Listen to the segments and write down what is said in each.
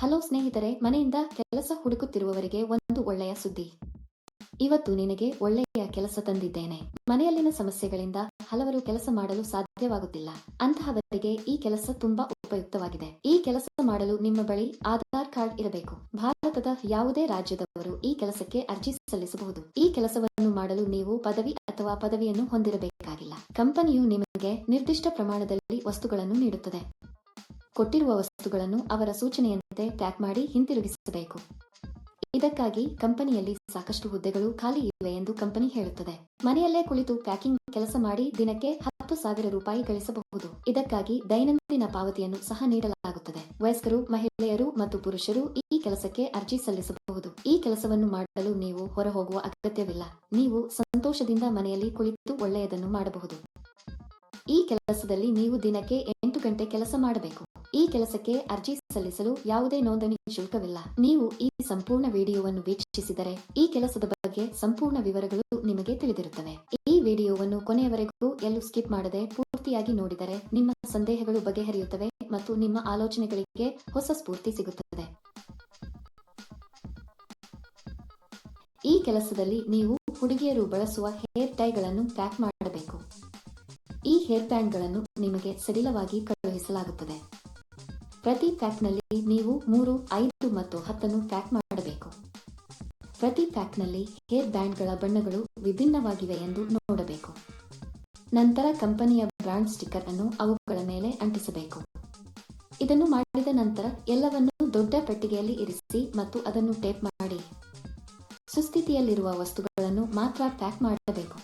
Hello ಸ್ನೇಹಿತರೆ, ಮನೆಯಿಂದ ಕೆಲಸ ಹುಡುಕುತ್ತಿರುವವರಿಗೆ ಒಂದು ಒಳ್ಳೆಯ ಸುದ್ದಿ. ಇವತ್ತು ನಿನಗೆ ಒಳ್ಳೆಯ ಕೆಲಸ ತಂದಿದ್ದೇನೆ. ಮನೆಯಲ್ಲಿನ ಸಮಸ್ಯೆಗಳಿಂದ ಹಲವರು ಕೆಲಸ ಮಾಡಲು ಸಾಧ್ಯವಾಗುತ್ತಿಲ್ಲ. ಅಂತಹವರಿಗೆ ಈ ಕೆಲಸ ತುಂಬಾ ಉಪಯುಕ್ತವಾಗಿದೆ. ಈ ಕೆಲಸ ಮಾಡಲು ನಿಮ್ಮ ಬಳಿ ಆಧಾರ್ ಕಾರ್ಡ್ ಇರಬೇಕು. ಭಾರತದ ಯಾವುದೇ ರಾಜ್ಯದವರು ಈ ಕೆಲಸಕ್ಕೆ ಅರ್ಜಿ ಸಲ್ಲಿಸಬಹುದು. ಈ ಕೆಲಸವನ್ನು ಮಾಡಲು ನೀವು ಪದವಿ ಅಥವಾ ಪದವಿಯನ್ನು ಹೊಂದಿರಬೇಕಾಗಿಲ್ಲ. ಕಂಪನಿಯು ನಿಮಗೆ ನಿರ್ದಿಷ್ಟ ಪ್ರಮಾಣದಲ್ಲಿ ವಸ್ತುಗಳನ್ನು ನೀಡುತ್ತದೆ. ಕೊಟ್ಟಿರುವ ವಸ್ತುಗಳನ್ನು ಅವರ ಸೂಚನೆಯಂತೆ ಪ್ಯಾಕ್ ಮಾಡಿ ಹಿಂತಿರುಗಿಸಬೇಕು. ಇದಕ್ಕಾಗಿ ಕಂಪನಿಯಲ್ಲಿ ಸಾಕಷ್ಟು ಹುದ್ದೆಗಳು ಖಾಲಿ ಇವೆ ಎಂದು ಕಂಪನಿ ಹೇಳುತ್ತದೆ. ಮನೆಯಲ್ಲೇ ಕುಳಿತು ಪ್ಯಾಕಿಂಗ್ ಕೆಲಸ ಮಾಡಿ ದಿನಕ್ಕೆ ಹತ್ತು ಸಾವಿರ ರೂಪಾಯಿ ಗಳಿಸಬಹುದು. ಇದಕ್ಕಾಗಿ ದೈನಂದಿನ ಪಾವತಿಯನ್ನು ಸಹ ನೀಡಲಾಗುತ್ತದೆ. ವಯಸ್ಕರು, ಮಹಿಳೆಯರು ಮತ್ತು ಪುರುಷರು ಈ ಕೆಲಸಕ್ಕೆ ಅರ್ಜಿ ಸಲ್ಲಿಸಬಹುದು. ಈ ಕೆಲಸವನ್ನು ಮಾಡಲು ನೀವು ಹೊರಹೋಗುವ ಅಗತ್ಯವಿಲ್ಲ. ನೀವು ಸಂತೋಷದಿಂದ ಮನೆಯಲ್ಲಿ ಕುಳಿತು ಒಳ್ಳೆಯದನ್ನು ಮಾಡಬಹುದು. ಈ ಕೆಲಸದಲ್ಲಿ ನೀವು ದಿನಕ್ಕೆ ಎಂಟು ಗಂಟೆ ಕೆಲಸ ಮಾಡಬೇಕು. ಈ ಕೆಲಸಕ್ಕೆ ಅರ್ಜಿ ಸಲ್ಲಿಸಲು ಯಾವುದೇ ನೋಂದಣಿ ಶುಲ್ಕವಿಲ್ಲ. ನೀವು ಈ ಸಂಪೂರ್ಣ ವಿಡಿಯೋವನ್ನು ವೀಕ್ಷಿಸಿದರೆ ಈ ಕೆಲಸದ ಬಗ್ಗೆ ಸಂಪೂರ್ಣ ವಿವರಗಳು ನಿಮಗೆ ತಿಳಿದಿರುತ್ತವೆ. ಈ ವಿಡಿಯೋವನ್ನು ಕೊನೆಯವರೆಗೂ ಎಲ್ಲೂ ಸ್ಕಿಪ್ ಮಾಡದೆ ಪೂರ್ತಿಯಾಗಿ ನೋಡಿದರೆ ನಿಮ್ಮ ಸಂದೇಹಗಳು ಬಗೆಹರಿಯುತ್ತವೆ ಮತ್ತು ನಿಮ್ಮ ಆಲೋಚನೆಗಳಿಗೆ ಹೊಸ ಸ್ಫೂರ್ತಿ ಸಿಗುತ್ತದೆ. ಈ ಕೆಲಸದಲ್ಲಿ ನೀವು ಹುಡುಗಿಯರು ಬಳಸುವ ಹೇರ್ ಟೈಗಳನ್ನು ಪ್ಯಾಕ್ ಮಾಡಬೇಕು. ಈ ಹೇರ್ ಬ್ಯಾಂಡ್ಗಳನ್ನು ನಿಮಗೆ ಸಡಿಲವಾಗಿ ಕಳುಹಿಸಲಾಗುತ್ತದೆ. ಪ್ರತಿ ಪ್ಯಾಕ್ನಲ್ಲಿ ನೀವು ಮೂರು, ಐದು ಮತ್ತು ಹತ್ತನ್ನು ಪ್ಯಾಕ್ ಮಾಡಬೇಕು. ಪ್ರತಿ ಪ್ಯಾಕ್ನಲ್ಲಿ ಹೇರ್ ಬ್ಯಾಂಡ್ಗಳ ಬಣ್ಣಗಳು ವಿಭಿನ್ನವಾಗಿವೆ ಎಂದು ನೋಡಬೇಕು. ನಂತರ ಕಂಪನಿಯ ಬ್ರಾಂಡ್ ಸ್ಟಿಕ್ಕರ್ ಅನ್ನು ಅವುಗಳ ಮೇಲೆ ಅಂಟಿಸಬೇಕು. ಇದನ್ನು ಮಾಡಿದ ನಂತರ ಎಲ್ಲವನ್ನೂ ದೊಡ್ಡ ಪೆಟ್ಟಿಗೆಯಲ್ಲಿ ಇರಿಸಿ ಮತ್ತು ಅದನ್ನು ಟೇಪ್ ಮಾಡಿ. ಸುಸ್ಥಿತಿಯಲ್ಲಿರುವ ವಸ್ತುಗಳನ್ನು ಮಾತ್ರ ಪ್ಯಾಕ್ ಮಾಡಬೇಕು.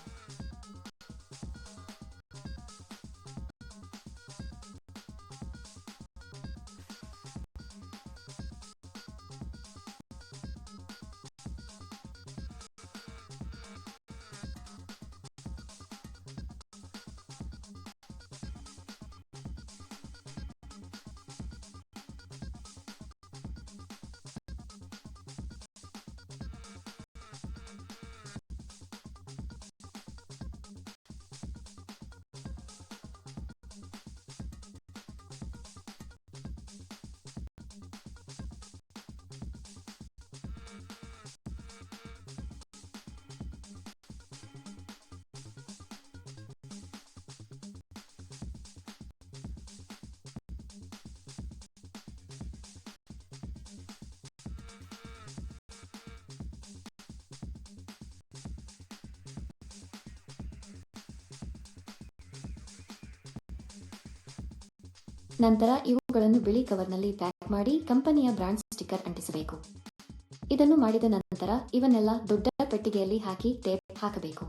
ನಂತರ ಇವುಗಳನ್ನು ಬಿಳಿ ಕವರ್ನಲ್ಲಿ ಪ್ಯಾಕ್ ಮಾಡಿ ಕಂಪನಿಯ ಬ್ರಾಂಡ್ ಸ್ಟಿಕ್ಕರ್ ಅಂಟಿಸಬೇಕು. ಇದನ್ನು ಮಾಡಿದ ನಂತರ ಇವನ್ನೆಲ್ಲ ದೊಡ್ಡ ಪೆಟ್ಟಿಗೆಯಲ್ಲಿ ಹಾಕಿ ಟೇಪ್ ಹಾಕಬೇಕು.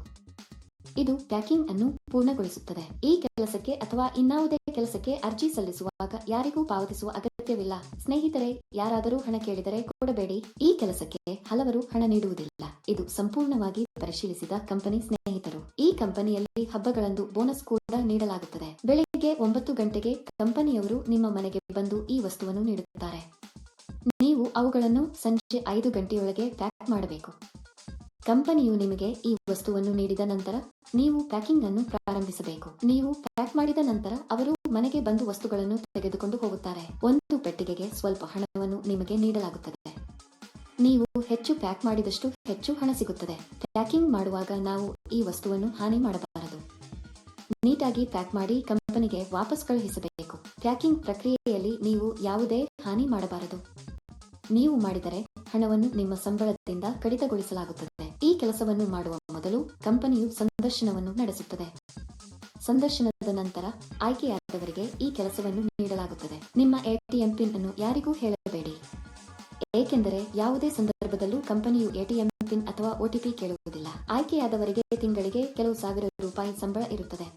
ಇದು ಪ್ಯಾಕಿಂಗ್ ಅನ್ನು ಪೂರ್ಣಗೊಳಿಸುತ್ತದೆ. ಈ ಕೆಲಸಕ್ಕೆ ಅಥವಾ ಇನ್ನಾವುದೇ ಕೆಲಸಕ್ಕೆ ಅರ್ಜಿ ಸಲ್ಲಿಸುವಾಗ ಯಾರಿಗೂ ಪಾವತಿಸುವ ಅಗತ್ಯವಿಲ್ಲ. ಸ್ನೇಹಿತರೆ, ಯಾರಾದರೂ ಹಣ ಕೇಳಿದರೆ ಕೊಡಬೇಡಿ. ಈ ಕೆಲಸಕ್ಕೆ ಹಲವರು ಹಣ ನೀಡುವುದಿಲ್ಲ. ಇದು ಸಂಪೂರ್ಣವಾಗಿ ಪರಿಶೀಲಿಸಿದ ಕಂಪನಿ ಸ್ನೇಹಿತರು. ಈ ಕಂಪನಿಯಲ್ಲಿ ಹಬ್ಬಗಳಂದು ಬೋನಸ್ ಕೂಡ ನೀಡಲಾಗುತ್ತದೆ. ಒಂಬತ್ತು ಗಂಟೆಗೆ ಕಂಪನಿಯವರು ನಿಮ್ಮ ಮನೆಗೆ ಬಂದು ಈ ವಸ್ತುವನ್ನು ನೀಡುತ್ತಾರೆ. ನೀವು ಅವುಗಳನ್ನು ಸಂಜೆ ಐದು ಗಂಟೆಯೊಳಗೆ ಪ್ಯಾಕ್ ಮಾಡಬೇಕು. ಕಂಪನಿಯು ನಿಮಗೆ ಈ ವಸ್ತುವನ್ನು ನೀಡಿದ ನಂತರ ನೀವು ಪ್ಯಾಕಿಂಗ್ ಅನ್ನು ಪ್ರಾರಂಭಿಸಬೇಕು. ನೀವು ಪ್ಯಾಕ್ ಮಾಡಿದ ನಂತರ ಅವರು ಮನೆಗೆ ಬಂದು ವಸ್ತುಗಳನ್ನು ತೆಗೆದುಕೊಂಡು ಹೋಗುತ್ತಾರೆ. ಒಂದು ಪೆಟ್ಟಿಗೆಗೆ ಸ್ವಲ್ಪ ಹಣವನ್ನು ನಿಮಗೆ ನೀಡಲಾಗುತ್ತದೆ. ನೀವು ಹೆಚ್ಚು ಪ್ಯಾಕ್ ಮಾಡಿದಷ್ಟು ಹೆಚ್ಚು ಹಣ ಸಿಗುತ್ತದೆ. ಪ್ಯಾಕಿಂಗ್ ಮಾಡುವಾಗ ನಾವು ಈ ವಸ್ತುವನ್ನು ಹಾನಿ ಮಾಡಬಾರದು. ನೀಟಾಗಿ ಪ್ಯಾಕ್ ಮಾಡಿ ಕಂಪನಿಗೆ ವಾಪಸ್ ಕಳುಹಿಸಬೇಕು. ಪ್ಯಾಕಿಂಗ್ ಪ್ರಕ್ರಿಯೆಯಲ್ಲಿ ನೀವು ಯಾವುದೇ ಹಾನಿ ಮಾಡಬಾರದು. ನೀವು ಮಾಡಿದರೆ ಹಣವನ್ನು ನಿಮ್ಮ ಸಂಬಳದಿಂದ ಕಡಿತಗೊಳಿಸಲಾಗುತ್ತದೆ. ಈ ಕೆಲಸವನ್ನು ಮಾಡುವ ಮೊದಲು ಕಂಪನಿಯು ಸಂದರ್ಶನವನ್ನು ನಡೆಸುತ್ತದೆ. ಸಂದರ್ಶನದ ನಂತರ ಆಯ್ಕೆಯಾದವರಿಗೆ ಈ ಕೆಲಸವನ್ನು ನೀಡಲಾಗುತ್ತದೆ. ನಿಮ್ಮ ಎಟಿಎಂ ಪಿನ್ ಅನ್ನು ಯಾರಿಗೂ ಹೇಳಬೇಡಿ. ಏಕೆಂದರೆ ಯಾವುದೇ ಸಂದರ್ಭದಲ್ಲೂ ಕಂಪನಿಯು ಎಟಿಎಂ ಪಿನ್ ಅಥವಾ ಒಟಿಪಿ ಕೇಳುವುದಿಲ್ಲ. ಆಯ್ಕೆಯಾದವರಿಗೆ ತಿಂಗಳಿಗೆ ಕೆಲವು ಸಾವಿರ ರೂಪಾಯಿ ಸಂಬಳ ಇರುತ್ತದೆ.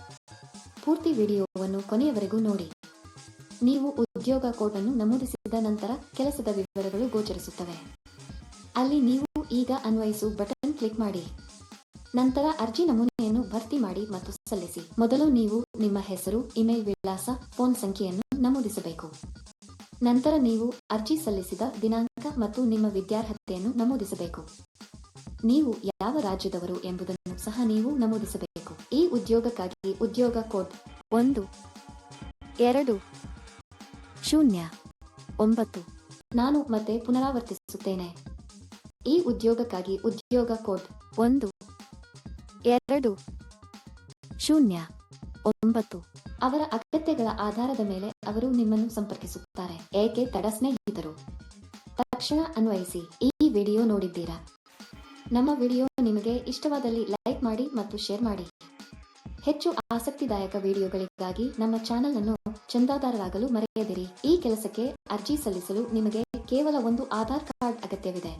ಪೂರ್ತಿ ವಿಡಿಯೋವನ್ನು ಕೊನೆಯವರೆಗೂ ನೋಡಿ. ನೀವು ಉದ್ಯೋಗ ಕೋಡ್ ಅನ್ನು ನಮೂದಿಸಿದ ನಂತರ ಕೆಲಸದ ವಿವರಗಳು ಗೋಚರಿಸುತ್ತವೆ. ಅಲ್ಲಿ ನೀವು ಈಗ ಅನ್ವಯಿಸು ಬಟನ್ ಕ್ಲಿಕ್ ಮಾಡಿ. ನಂತರ ಅರ್ಜಿ ನಮೂನೆಯನ್ನು ಭರ್ತಿ ಮಾಡಿ ಮತ್ತು ಸಲ್ಲಿಸಿ. ಮೊದಲು ನೀವು ನಿಮ್ಮ ಹೆಸರು, ಇಮೇಲ್ ವಿಳಾಸ, ಫೋನ್ ಸಂಖ್ಯೆಯನ್ನು ನಮೂದಿಸಬೇಕು. ನಂತರ ನೀವು ಅರ್ಜಿ ಸಲ್ಲಿಸಿದ ದಿನಾಂಕ ಮತ್ತು ನಿಮ್ಮ ವಿದ್ಯಾರ್ಹತೆಯನ್ನು ನಮೂದಿಸಬೇಕು. ನೀವು ಯಾವ ರಾಜ್ಯದವರು ಎಂಬುದನ್ನು ಸಹ ನೀವು ನಮೂದಿಸಬೇಕು. ಈ ಉದ್ಯೋಗಕ್ಕಾಗಿ ಉದ್ಯೋಗ ಕೋಡ್ ಒಂದು, ಎರಡು, ಶೂನ್ಯ, ಒಂಬತ್ತು. ನಾನು ಮತ್ತೆ ಪುನರಾವರ್ತಿಸುತ್ತೇನೆ. ಈ ಉದ್ಯೋಗಕ್ಕಾಗಿ ಉದ್ಯೋಗ ಕೋಡ್ ಒಂದು, ಎರಡು, ಶೂನ್ಯ, ಒಂಬತ್ತು. ಅವರ ಅಗತ್ಯಗಳ ಆಧಾರದ ಮೇಲೆ ಅವರು ನಿಮ್ಮನ್ನು ಸಂಪರ್ಕಿಸುತ್ತಾರೆ. ಏಕೆ ತಡ ಸ್ನೇಹಿತರು? ತಕ್ಷಣ ಅನ್ವಯಿಸಿ, ಈ ವಿಡಿಯೋ ನೋಡಿದ್ದೀರಾ? ನಮ್ಮ ವಿಡಿಯೋ ನಿಮಗೆ ಇಷ್ಟವಾದಲ್ಲಿ ಲೈಕ್ ಮಾಡಿ ಮತ್ತು ಶೇರ್ ಮಾಡಿ. ಹೆಚ್ಚು ಆಸಕ್ತಿದಾಯಕ ವಿಡಿಯೋಗಳಿಗಾಗಿ ನಮ್ಮ ಚಾನೆಲ್ ಅನ್ನು ಚಂದಾದಾರರಾಗಲು ಮರೆಯದಿರಿ. ಈ ಕೆಲಸಕ್ಕೆ ಅರ್ಜಿ ಸಲ್ಲಿಸಲು ನಿಮಗೆ ಕೇವಲ ಒಂದು ಆಧಾರ್ ಕಾರ್ಡ್ ಅಗತ್ಯವಿದೆ.